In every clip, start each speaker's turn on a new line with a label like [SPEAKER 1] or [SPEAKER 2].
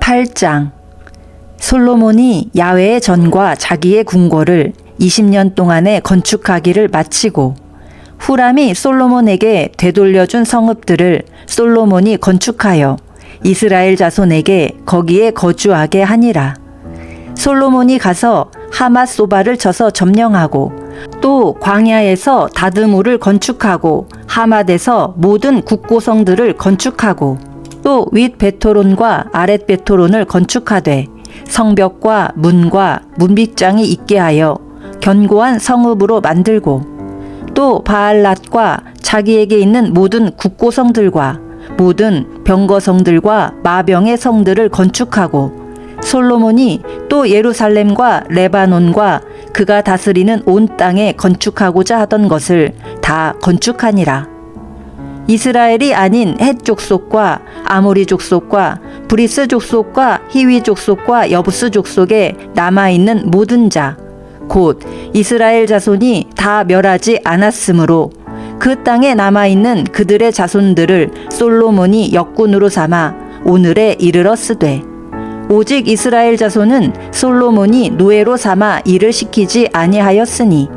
[SPEAKER 1] 8장 솔로몬이 야외의 전과 자기의 궁궐을 20년 동안에 건축하기를 마치고 후람이 솔로몬에게 되돌려준 성읍들을 솔로몬이 건축하여 이스라엘 자손에게 거기에 거주하게 하니라. 솔로몬이 가서 하맛 소바를 쳐서 점령하고 또 광야에서 다드무를 건축하고 하맛에서 모든 국고성들을 건축하고 또 윗 베토론과 아랫 베토론을 건축하되 성벽과 문과 문빗장이 있게 하여 견고한 성읍으로 만들고 또 바알랏과 자기에게 있는 모든 국고성들과 모든 병거성들과 마병의 성들을 건축하고 솔로몬이 또 예루살렘과 레바논과 그가 다스리는 온 땅에 건축하고자 하던 것을 다 건축하니라. 이스라엘이 아닌 헷 족속과 아모리 족속과 브리스 족속과 히위 족속과 여부스 족속에 남아 있는 모든 자, 곧 이스라엘 자손이 다 멸하지 않았으므로 그 땅에 남아 있는 그들의 자손들을 솔로몬이 역군으로 삼아 오늘에 이르렀으되 오직 이스라엘 자손은 솔로몬이 노예로 삼아 일을 시키지 아니하였으니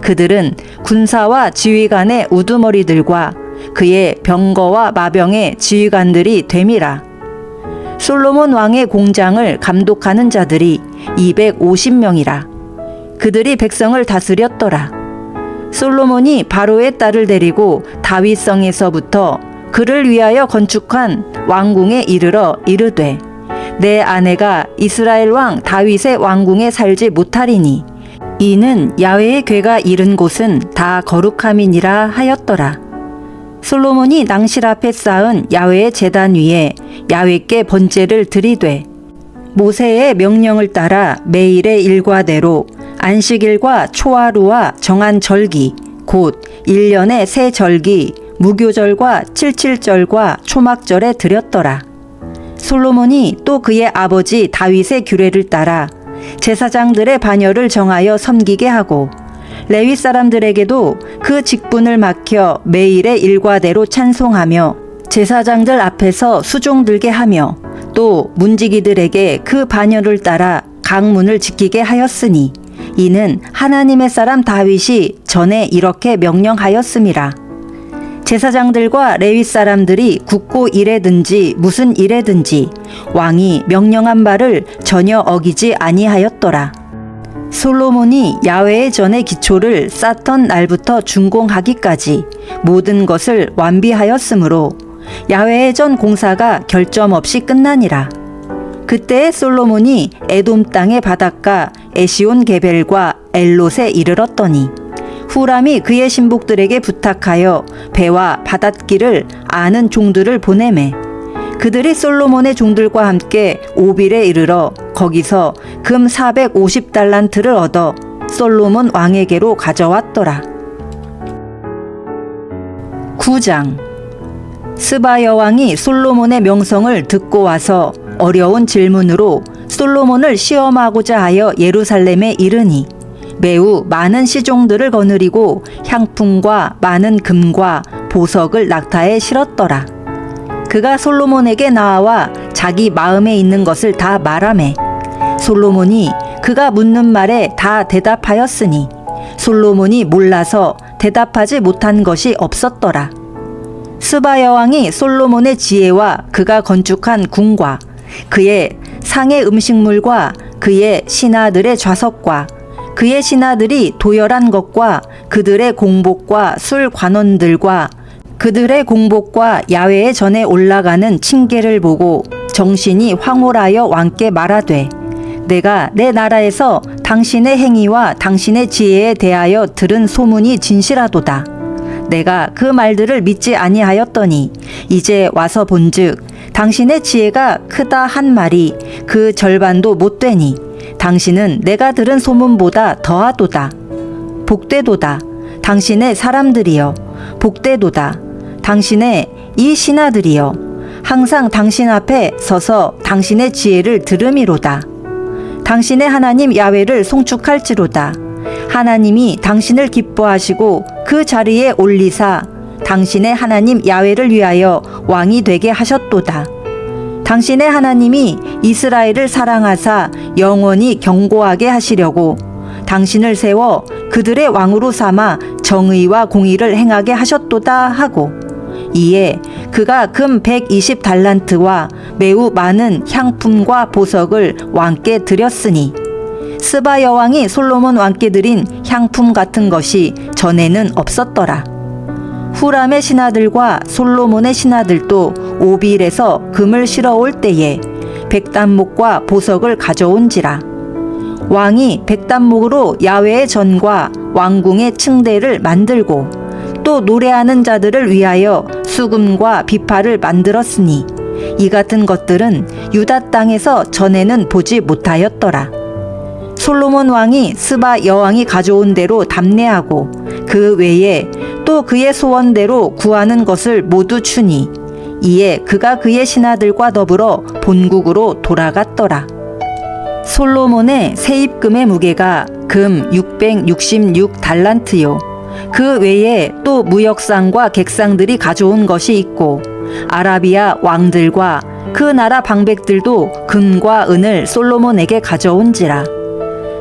[SPEAKER 1] 그들은 군사와 지휘관의 우두머리들과 그의 병거와 마병의 지휘관들이 됨이라. 솔로몬 왕의 공장을 감독하는 자들이 250명이라. 그들이 백성을 다스렸더라. 솔로몬이 바로의 딸을 데리고 다윗성에서부터 그를 위하여 건축한 왕궁에 이르러 이르되 내 아내가 이스라엘 왕 다윗의 왕궁에 살지 못하리니 이는 야외의 괴가 이른 곳은 다 거룩함이니라 하였더라. 솔로몬이 낭실 앞에 쌓은 야외의 제단 위에 야외께 번제를 드리되 모세의 명령을 따라 매일의 일과대로 안식일과 초하루와 정한 절기 곧 1년의 새 절기 무교절과 칠칠절과 초막절에 드렸더라. 솔로몬이 또 그의 아버지 다윗의 규례를 따라 제사장들의 반열을 정하여 섬기게 하고 레위 사람들에게도 그 직분을 맡겨 매일의 일과대로 찬송하며 제사장들 앞에서 수종 들게 하며 또 문지기들에게 그 반열을 따라 강문을 지키게 하였으니 이는 하나님의 사람 다윗이 전에 이렇게 명령하였음이라. 제사장들과 레위 사람들이 굳고 일에든지 무슨 일에든지 왕이 명령한 바를 전혀 어기지 아니하였더라. 솔로몬이 야외의 전의 기초를 쌓던 날부터 준공하기까지 모든 것을 완비하였으므로 야외의 전 공사가 결점 없이 끝나니라. 그때 솔로몬이 에돔 땅의 바닷가 에시온 게벨과 엘롯에 이르렀더니 후람이 그의 신복들에게 부탁하여 배와 바닷길을 아는 종들을 보내매 그들이 솔로몬의 종들과 함께 오빌에 이르러 거기서 금 450달란트를 얻어 솔로몬 왕에게로 가져왔더라. 9장 스바 여왕이 솔로몬의 명성을 듣고 와서 어려운 질문으로 솔로몬을 시험하고자 하여 예루살렘에 이르니 매우 많은 시종들을 거느리고 향품과 많은 금과 보석을 낙타에 실었더라. 그가 솔로몬에게 나와 자기 마음에 있는 것을 다 말하매 솔로몬이 그가 묻는 말에 다 대답하였으니 솔로몬이 몰라서 대답하지 못한 것이 없었더라. 스바 여왕이 솔로몬의 지혜와 그가 건축한 궁과 그의 상의 음식물과 그의 신하들의 좌석과 그의 신하들이 도열한 것과 그들의 공복과 술 관원들과 그들의 공복과 야외에 전에 올라가는 층계를 보고 정신이 황홀하여 왕께 말하되 내가 내 나라에서 당신의 행위와 당신의 지혜에 대하여 들은 소문이 진실하도다. 내가 그 말들을 믿지 아니하였더니 이제 와서 본즉 당신의 지혜가 크다 한 말이 그 절반도 못 되니 당신은 내가 들은 소문보다 더하도다. 복되도다. 당신의 사람들이여. 복되도다. 당신의 이 신하들이여. 항상 당신 앞에 서서 당신의 지혜를 들음이로다. 당신의 하나님 야외를 송축할지로다. 하나님이 당신을 기뻐하시고 그 자리에 올리사 당신의 하나님 야외를 위하여 왕이 되게 하셨도다. 당신의 하나님이 이스라엘을 사랑하사 영원히 경고하게 하시려고 당신을 세워 그들의 왕으로 삼아 정의와 공의를 행하게 하셨도다 하고 이에 그가 금 120달란트와 매우 많은 향품과 보석을 왕께 드렸으니 스바 여왕이 솔로몬 왕께 드린 향품 같은 것이 전에는 없었더라. 후람의 신하들과 솔로몬의 신하들도 오빌에서 금을 실어올 때에 백단목과 보석을 가져온지라. 왕이 백단목으로 야외의 전과 왕궁의 층대를 만들고 또 노래하는 자들을 위하여 수금과 비파를 만들었으니 이 같은 것들은 유다 땅에서 전에는 보지 못하였더라. 솔로몬 왕이 스바 여왕이 가져온 대로 담내하고 그 외에 또 그의 소원대로 구하는 것을 모두 추니 이에 그가 그의 신하들과 더불어 본국으로 돌아갔더라. 솔로몬의 세입금의 무게가 금 666달란트요. 그 외에 또 무역상과 객상들이 가져온 것이 있고 아라비아 왕들과 그 나라 방백들도 금과 은을 솔로몬에게 가져온지라.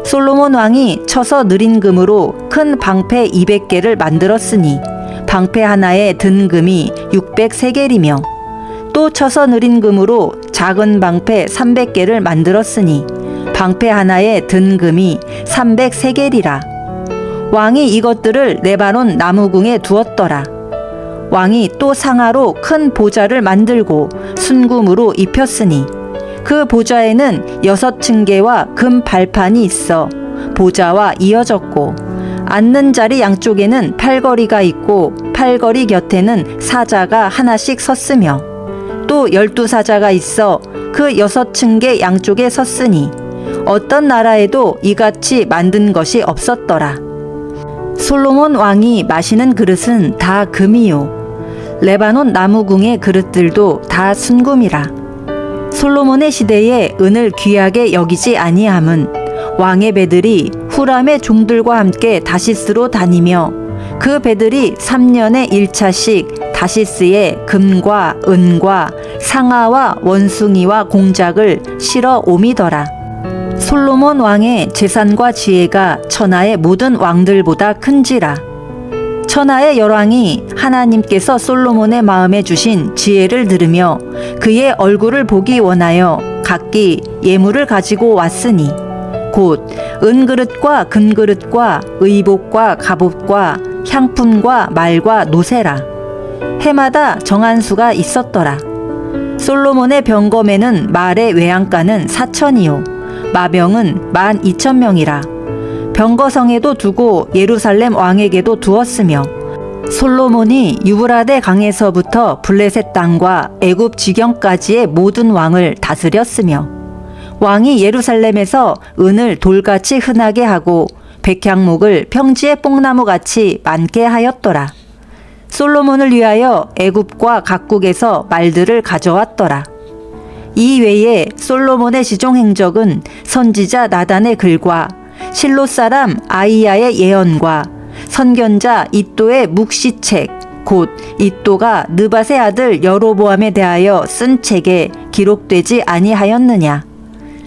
[SPEAKER 1] 솔로몬 왕이 쳐서 느린 금으로 큰 방패 200개를 만들었으니 방패 하나에 든 금이 603개리며 또 쳐서 느린 금으로 작은 방패 300개를 만들었으니 방패 하나에 든 금이 303개리라. 왕이 이것들을 레바논 나무궁에 두었더라. 왕이 또 상하로 큰 보좌를 만들고 순금으로 입혔으니 그 보좌에는 여섯 층계와 금 발판이 있어 보좌와 이어졌고 앉는 자리 양쪽에는 팔걸이가 있고 팔걸이 곁에는 사자가 하나씩 섰으며 또 열두 사자가 있어 그 여섯 층계 양쪽에 섰으니 어떤 나라에도 이같이 만든 것이 없었더라. 솔로몬 왕이 마시는 그릇은 다 금이요. 레바논 나무궁의 그릇들도 다 순금이라. 솔로몬의 시대에 은을 귀하게 여기지 아니함은 왕의 배들이 후람의 종들과 함께 다시스로 다니며 그 배들이 3년에 1차씩 다시스에 금과 은과 상아와 원숭이와 공작을 실어 오미더라. 솔로몬 왕의 재산과 지혜가 천하의 모든 왕들보다 큰지라. 천하의 열왕이 하나님께서 솔로몬의 마음에 주신 지혜를 들으며 그의 얼굴을 보기 원하여 각기 예물을 가지고 왔으니 곧 은그릇과 금그릇과 의복과 갑옷과 향품과 말과 노새라. 해마다 정한 수가 있었더라. 솔로몬의 병검에는 말의 외양간은 사천이요 마병은 만 이천 명이라 병거성에도 두고 예루살렘 왕에게도 두었으며 솔로몬이 유브라데 강에서부터 블레셋 땅과 애굽 지경까지의 모든 왕을 다스렸으며 왕이 예루살렘에서 은을 돌같이 흔하게 하고 백향목을 평지의 뽕나무같이 많게 하였더라. 솔로몬을 위하여 애굽과 각국에서 말들을 가져왔더라. 이 외에 솔로몬의 시종 행적은 선지자 나단의 글과 실로 사람 아이야의 예언과 선견자 이또의 묵시책 곧 이또가 느밧의 아들 여로보암에 대하여 쓴 책에 기록되지 아니하였느냐?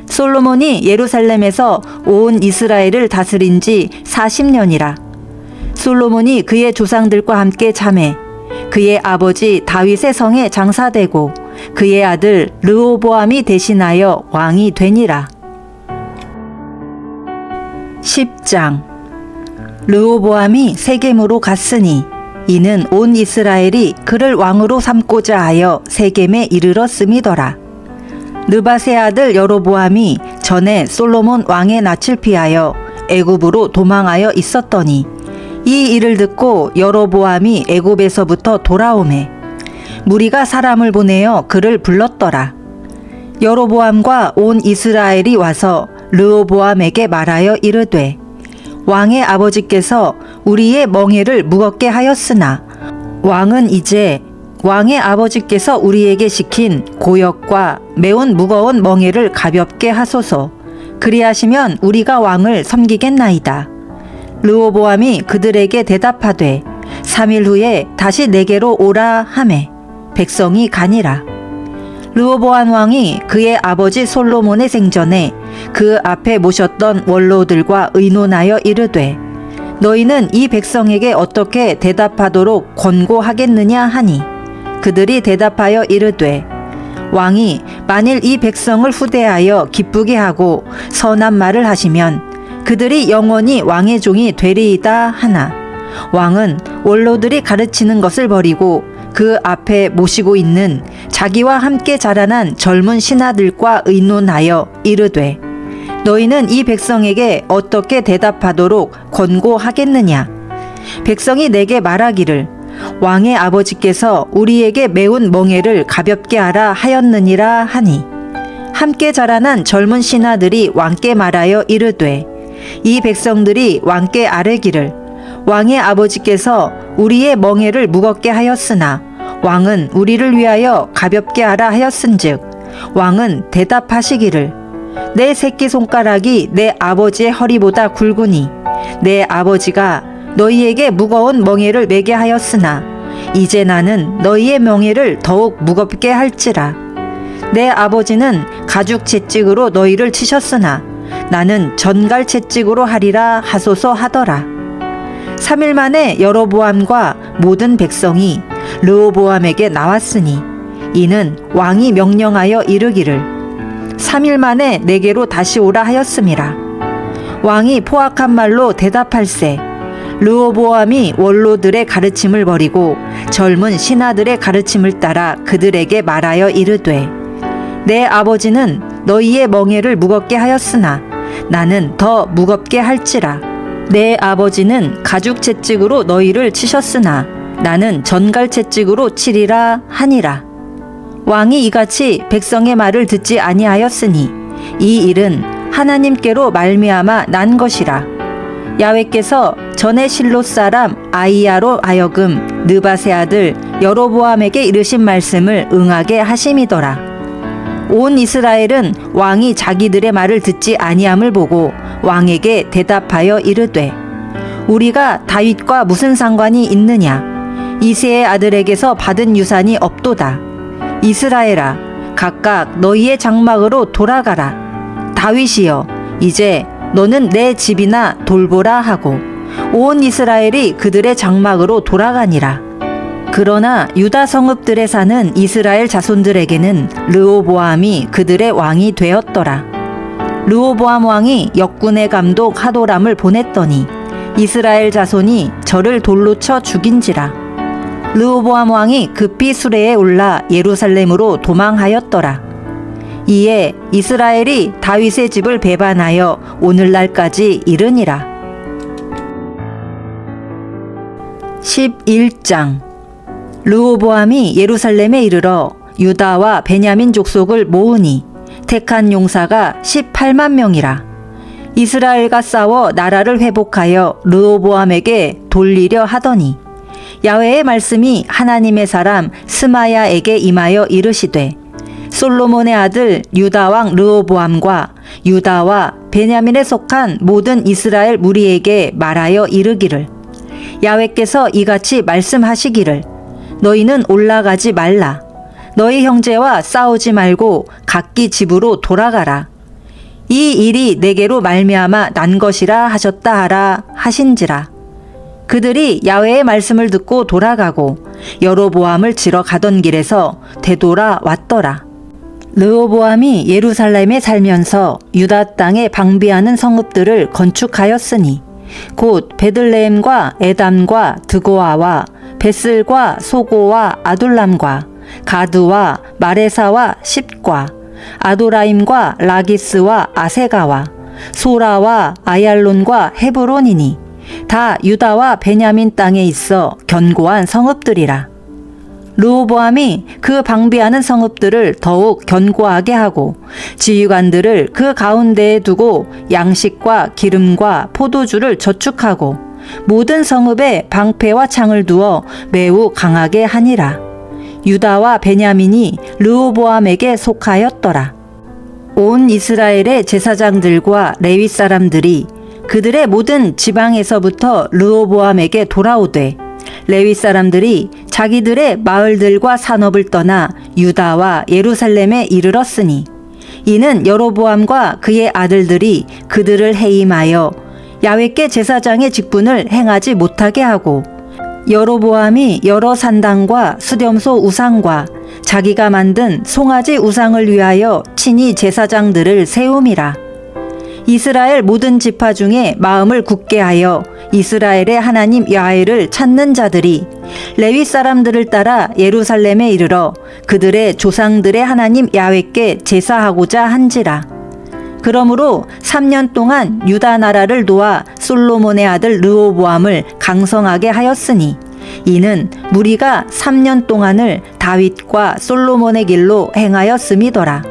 [SPEAKER 1] 솔로몬이 예루살렘에서 온 이스라엘을 다스린 지 40년이라. 솔로몬이 그의 조상들과 함께 잠해 그의 아버지 다윗의 성에 장사되고 그의 아들 르호보암이 대신하여 왕이 되니라 10장 르호보암이 세겜으로 갔으니 이는 온 이스라엘이 그를 왕으로 삼고자 하여 세겜에 이르렀음이더라. 느바세 아들 여로보암이 전에 솔로몬 왕의 낯을 피하여 애굽으로 도망하여 있었더니 이 일을 듣고 여로보암이 애굽에서부터 돌아오매 무리가 사람을 보내어 그를 불렀더라. 여로보암과 온 이스라엘이 와서 르호보암에게 말하여 이르되 왕의 아버지께서 우리의 멍에를 무겁게 하였으나 왕은 이제 왕의 아버지께서 우리에게 시킨 고역과 매운 무거운 멍에를 가볍게 하소서. 그리하시면 우리가 왕을 섬기겠나이다. 르호보암이 그들에게 대답하되 3일 후에 다시 내게로 오라 하매 백성이 가니라. 르호보암 왕이 그의 아버지 솔로몬의 생전에 그 앞에 모셨던 원로들과 의논하여 이르되 너희는 이 백성에게 어떻게 대답하도록 권고하겠느냐 하니? 그들이 대답하여 이르되 왕이 만일 이 백성을 후대하여 기쁘게 하고 선한 말을 하시면 그들이 영원히 왕의 종이 되리이다 하나 왕은 원로들이 가르치는 것을 버리고 그 앞에 모시고 있는 자기와 함께 자라난 젊은 신하들과 의논하여 이르되 너희는 이 백성에게 어떻게 대답하도록 권고하겠느냐? 백성이 내게 말하기를 왕의 아버지께서 우리에게 매운 멍에를 가볍게 하라 하였느니라 하니. 함께 자라난 젊은 신하들이 왕께 말하여 이르되 이 백성들이 왕께 아뢰기를 왕의 아버지께서 우리의 멍에를 무겁게 하였으나 왕은 우리를 위하여 가볍게 하라 하였은즉 왕은 대답하시기를 내 새끼 손가락이 내 아버지의 허리보다 굵으니 내 아버지가 너희에게 무거운 멍에를 매게 하였으나 이제 나는 너희의 멍에를 더욱 무겁게 할지라. 내 아버지는 가죽 채찍으로 너희를 치셨으나 나는 전갈 채찍으로 하리라 하소서 하더라 3일 만에 여로보암과 모든 백성이 르호보암에게 나왔으니 이는 왕이 명령하여 이르기를 3일 만에 내게로 다시 오라 하였음이라. 왕이 포악한 말로 대답할세. 르호보암이 원로들의 가르침을 버리고 젊은 신하들의 가르침을 따라 그들에게 말하여 이르되 내 아버지는 너희의 멍에를 무겁게 하였으나 나는 더 무겁게 할지라 내 아버지는 가죽 채찍으로 너희를 치셨으나 나는 전갈 채찍으로 치리라 하니라 왕이 이같이 백성의 말을 듣지 아니하였으니 이 일은 하나님께로 말미암아 난 것이라 야외께서 전에 실로 사람 아이야로 하여금 느바세 아들 여로보암에게 이르신 말씀을 응하게 하심이더라. 온 이스라엘은 왕이 자기들의 말을 듣지 아니함을 보고 왕에게 대답하여 이르되 우리가 다윗과 무슨 상관이 있느냐 이세의 아들에게서 받은 유산이 없도다 이스라엘아 각각 너희의 장막으로 돌아가라 다윗이여 이제 너는 내 집이나 돌보라 하고 온 이스라엘이 그들의 장막으로 돌아가니라. 그러나 유다 성읍들에 사는 이스라엘 자손들에게는 르오보암이 그들의 왕이 되었더라. 르오보암 왕이 역군의 감독 하도람을 보냈더니 이스라엘 자손이 저를 돌로 쳐 죽인지라. 르오보암 왕이 급히 수레에 올라 예루살렘으로 도망하였더라. 이에 이스라엘이 다윗의 집을 배반하여 오늘날까지 이르니라. 11장 르호보암이 예루살렘에 이르러 유다와 베냐민 족속을 모으니 택한 용사가 18만 명이라. 이스라엘과 싸워 나라를 회복하여 르호보암에게 돌리려 하더니 야훼의 말씀이 하나님의 사람 스마야에게 임하여 이르시되 솔로몬의 아들 유다 왕 르호보암과 유다와 베냐민에 속한 모든 이스라엘 무리에게 말하여 이르기를 야훼께서 이같이 말씀하시기를 너희는 올라가지 말라 너희 형제와 싸우지 말고 각기 집으로 돌아가라. 이 일이 내게로 말미암아 난 것이라 하셨다 하라 하신지라. 그들이 야훼의 말씀을 듣고 돌아가고 여로보암을 지러 가던 길에서 되돌아 왔더라. 르호보암이 예루살렘에 살면서 유다 땅에 방비하는 성읍들을 건축하였으니 곧 베들레헴과 에담과 드고아와 베슬과 소고와 아둘람과 가드와 마레사와 십과 아도라임과 라기스와 아세가와 소라와 아얄론과 헤브론이니 다 유다와 베냐민 땅에 있어 견고한 성읍들이라. 르호보암이 그 방비하는 성읍들을 더욱 견고하게 하고 지휘관들을 그 가운데에 두고 양식과 기름과 포도주를 저축하고 모든 성읍에 방패와 창을 두어 매우 강하게 하니라. 유다와 베냐민이 르호보암에게 속하였더라. 온 이스라엘의 제사장들과 레위 사람들이 그들의 모든 지방에서부터 르호보암에게 돌아오되 레위 사람들이 자기들의 마을들과 산업을 떠나 유다와 예루살렘에 이르렀으니 이는 여로보암과 그의 아들들이 그들을 해임하여 야훼께 제사장의 직분을 행하지 못하게 하고 여로보암이 여러 산당과 수렴소 우상과 자기가 만든 송아지 우상을 위하여 친히 제사장들을 세움이라. 이스라엘 모든 지파 중에 마음을 굳게 하여 이스라엘의 하나님 야훼를 찾는 자들이 레위 사람들을 따라 예루살렘에 이르러 그들의 조상들의 하나님 야훼께 제사하고자 한지라. 그러므로 3년 동안 유다 나라를 도와 솔로몬의 아들 르호보암을 강성하게 하였으니 이는 무리가 3년 동안을 다윗과 솔로몬의 길로 행하였음이더라.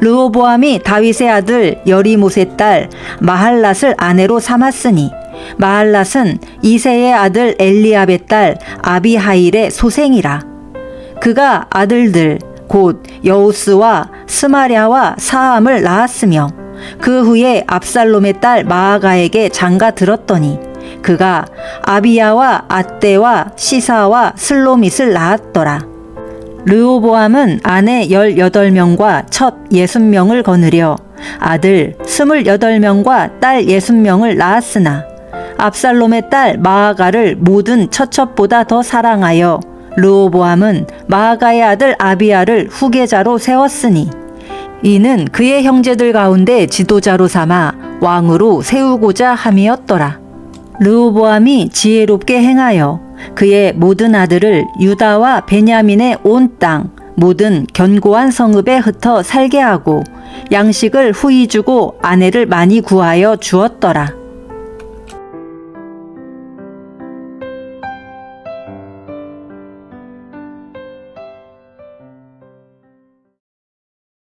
[SPEAKER 1] 르호보암이 다윗의 아들 여리못의 딸 마할랏을 아내로 삼았으니 마할랏은 이세의 아들 엘리압의 딸 아비하일의 소생이라. 그가 아들들 곧 여우스와 스마랴와 사함을 낳았으며 그 후에 압살롬의 딸 마아가에게 장가 들었더니 그가 아비야와 아떼와 시사와 슬로밋을 낳았더라. 르호보암은 아내 18명과 첫 60명을 거느려 아들 28명과 딸 60명을 낳았으나 압살롬의 딸 마아가를 모든 처첩보다 더 사랑하여 르호보암은 마아가의 아들 아비야를 후계자로 세웠으니 이는 그의 형제들 가운데 지도자로 삼아 왕으로 세우고자 함이었더라. 르호보암이 지혜롭게 행하여 그의 모든 아들을 유다와 베냐민의 온 땅 모든 견고한 성읍에 흩어 살게 하고 양식을 후히 주고 아내를 많이 구하여 주었더라.